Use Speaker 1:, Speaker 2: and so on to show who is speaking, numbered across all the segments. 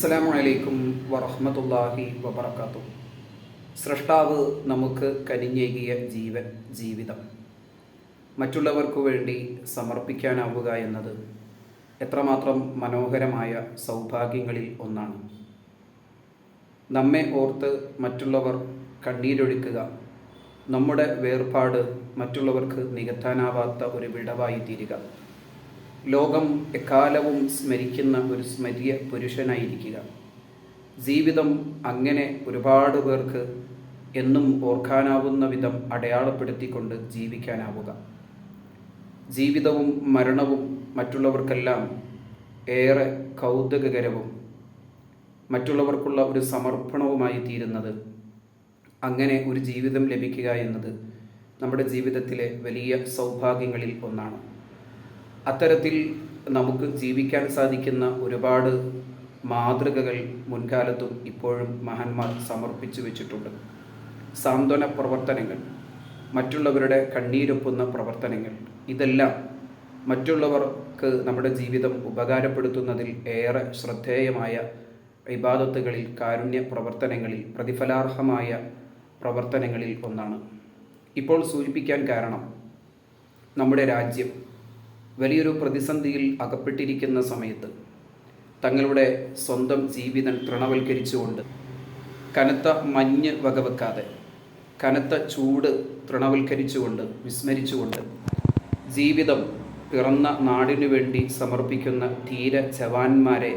Speaker 1: അസ്സലാമു അലൈക്കും വറഹമത്തല്ലാഹി വബറകാതുഹു. സൃഷ്ടാവ് നമുക്ക് കനിഞ്ഞേകിയ ജീവൻ ജീവിതം. മറ്റുള്ളവർക്കു വേണ്ടി സമർപ്പിക്കാനാവുക എന്നത് എത്രമാത്രം മനോഹരമായ സൗഭാഗ്യങ്ങളിൽ ഒന്നാണ്. നമ്മെ ഓർത്ത് മറ്റുള്ളവർ കണ്ണീരൊഴുക്കുക നമ്മുടെ വേർപാട് മറ്റുള്ളവർക്ക് നികത്താനാവാത്ത ഒരു വിടവായി തീരുക. ലോകം എക്കാലവും സ്മരിക്കുന്ന ഒരു സ്മരിയ പുരുഷനായിരിക്കുക. ജീവിതം അങ്ങനെ ഒരുപാട് പേർക്ക് എന്നും ഓർക്കാനാവുന്ന വിധം അടയാളപ്പെടുത്തിക്കൊണ്ട് ജീവിക്കാനാവുക. ജീവിതവും മരണവും മറ്റുള്ളവർക്കെല്ലാം ഏറെ കൗതുകകരവും മറ്റുള്ളവർക്കുള്ള ഒരു സമർപ്പണവുമായി തീരുന്നത് അങ്ങനെ ഒരു ജീവിതം ലഭിക്കുക എന്നത് നമ്മുടെ ജീവിതത്തിലെ വലിയ സൗഭാഗ്യങ്ങളിൽ ഒന്നാണ്. അത്തരത്തിൽ നമുക്ക് ജീവിക്കാൻ സാധിക്കുന്ന ഒരുപാട് മാതൃകകൾ മുൻകാലത്തും ഇപ്പോഴും മഹാന്മാർ സമർപ്പിച്ചു വെച്ചിട്ടുണ്ട്. സാന്ത്വന പ്രവർത്തനങ്ങൾ മറ്റുള്ളവരുടെ കണ്ണീരൊപ്പുന്ന പ്രവർത്തനങ്ങൾ ഇതെല്ലാം മറ്റുള്ളവർക്ക് നമ്മുടെ ജീവിതം ഉപകാരപ്പെടുത്തുന്നതിൽ ഏറെ ശ്രദ്ധേയമായ ഇബാദത്തുകളിൽ കാരുണ്യ പ്രവർത്തനങ്ങളിൽ പ്രതിഫലാർഹമായ പ്രവർത്തനങ്ങളിൽ ഒന്നാണ്. ഇപ്പോൾ സൂചിപ്പിക്കാൻ കാരണം നമ്മുടെ രാജ്യം വലിയൊരു പ്രതിസന്ധിയിൽ അകപ്പെട്ടിരിക്കുന്ന സമയത്ത് തങ്ങളുടെ സ്വന്തം ജീവിതം തൃണവൽക്കരിച്ചുകൊണ്ട് കനത്ത മഞ്ഞ് വകവെക്കാതെ കനത്ത ചൂട് തൃണവൽക്കരിച്ചുകൊണ്ട് വിസ്മരിച്ചുകൊണ്ട് ജീവിതം പിറന്ന നാടിനു വേണ്ടി സമർപ്പിക്കുന്ന ധീര ജവാന്മാരെ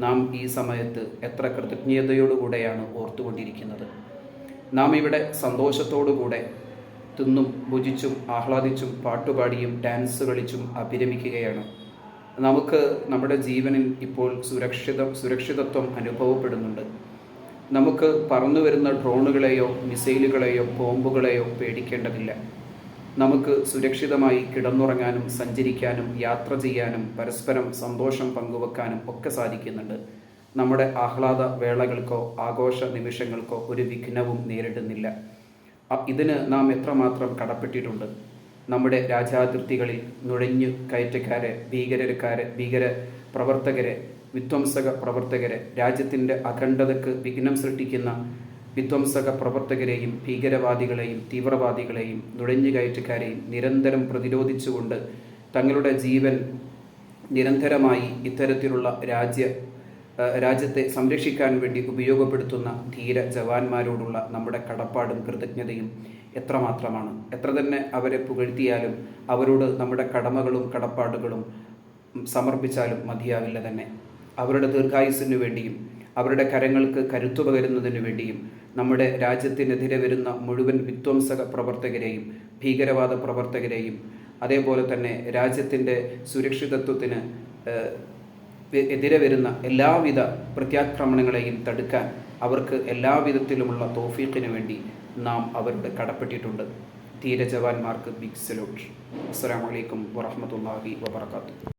Speaker 1: നാം ഈ സമയത്ത് എത്ര കൃതജ്ഞതയോടുകൂടെയാണ് ഓർത്തുകൊണ്ടിരിക്കുന്നത്. നാം ഇവിടെ സന്തോഷത്തോടുകൂടെ തിന്നും ഭുജിച്ചും ആഹ്ലാദിച്ചും പാട്ടുപാടിയും ഡാൻസ് കളിച്ചും അഭിരമിക്കുകയാണ്. നമുക്ക് നമ്മുടെ ജീവനിൽ ഇപ്പോൾ സുരക്ഷിത സുരക്ഷിതത്വം അനുഭവപ്പെടുന്നുണ്ട്. നമുക്ക് പറന്നു വരുന്ന ഡ്രോണുകളെയോ മിസൈലുകളെയോ ബോംബുകളെയോ പേടിക്കേണ്ടതില്ല. നമുക്ക് സുരക്ഷിതമായി കിടന്നുറങ്ങാനും സഞ്ചരിക്കാനും യാത്ര ചെയ്യാനും പരസ്പരം സന്തോഷം പങ്കുവെക്കാനും ഒക്കെ സാധിക്കുന്നുണ്ട്. നമ്മുടെ ആഹ്ലാദ വേളകൾക്കോ ആഘോഷ നിമിഷങ്ങൾക്കോ ഒരു വിഘ്നവും നേരിടുന്നില്ല. ഇതിന് നാം എത്രമാത്രം കടപ്പെട്ടിട്ടുണ്ട്? നമ്മുടെ രാജ്യാതിർത്തികളിൽ നുഴഞ്ഞു കയറ്റക്കാരെ ഭീകരക്കാരെ ഭീകര പ്രവർത്തകരെ വിധ്വംസക പ്രവർത്തകരെ രാജ്യത്തിന്റെ അഖണ്ഡതയ്ക്ക് വിഘ്നം സൃഷ്ടിക്കുന്ന വിധ്വംസക പ്രവർത്തകരെയും ഭീകരവാദികളെയും തീവ്രവാദികളെയും നുഴഞ്ഞുകയറ്റക്കാരെയും നിരന്തരം പ്രതിരോധിച്ചുകൊണ്ട് തങ്ങളുടെ ജീവൻ നിരന്തരമായി ഇത്തരത്തിലുള്ള രാജ്യ രാജ്യത്തെ സംരക്ഷിക്കാൻ വേണ്ടി ഉപയോഗപ്പെടുത്തുന്ന ധീര ജവാന്മാരോടുള്ള നമ്മുടെ കടപ്പാടും കൃതജ്ഞതയും എത്രമാത്രമാണ്? എത്ര തന്നെ അവരെ പുകഴ്ത്തിയാലും അവരോട് നമ്മുടെ കടമകളും കടപ്പാടുകളും സമർപ്പിച്ചാലും മതിയാവില്ല തന്നെ. അവരുടെ ദീർഘായുസ്സിനു വേണ്ടിയും അവരുടെ കരങ്ങൾക്ക് കരുത്തു പകരുന്നതിനു വേണ്ടിയും നമ്മുടെ രാജ്യത്തിനെതിരെ വരുന്ന മുഴുവൻ വിധ്വംസക പ്രവർത്തകരെയും ഭീകരവാദ പ്രവർത്തകരെയും അതേപോലെ തന്നെ രാജ്യത്തിന്റെ സുരക്ഷിതത്വത്തിന് എതിരെ വരുന്ന എല്ലാവിധ പ്രത്യാക്രമണങ്ങളെയും തടുക്കാൻ അവർക്ക് എല്ലാവിധത്തിലുമുള്ള തോഫീഖിന് വേണ്ടി നാം അവരുടെ കടപ്പെട്ടിട്ടുണ്ട്. ധീരജവാന്മാർക്ക് ബിഗ് സലൂട്ട് അസ്സാം വലൈക്കും വറഹമത്തല്ലാഹി വബർക്കാത്തു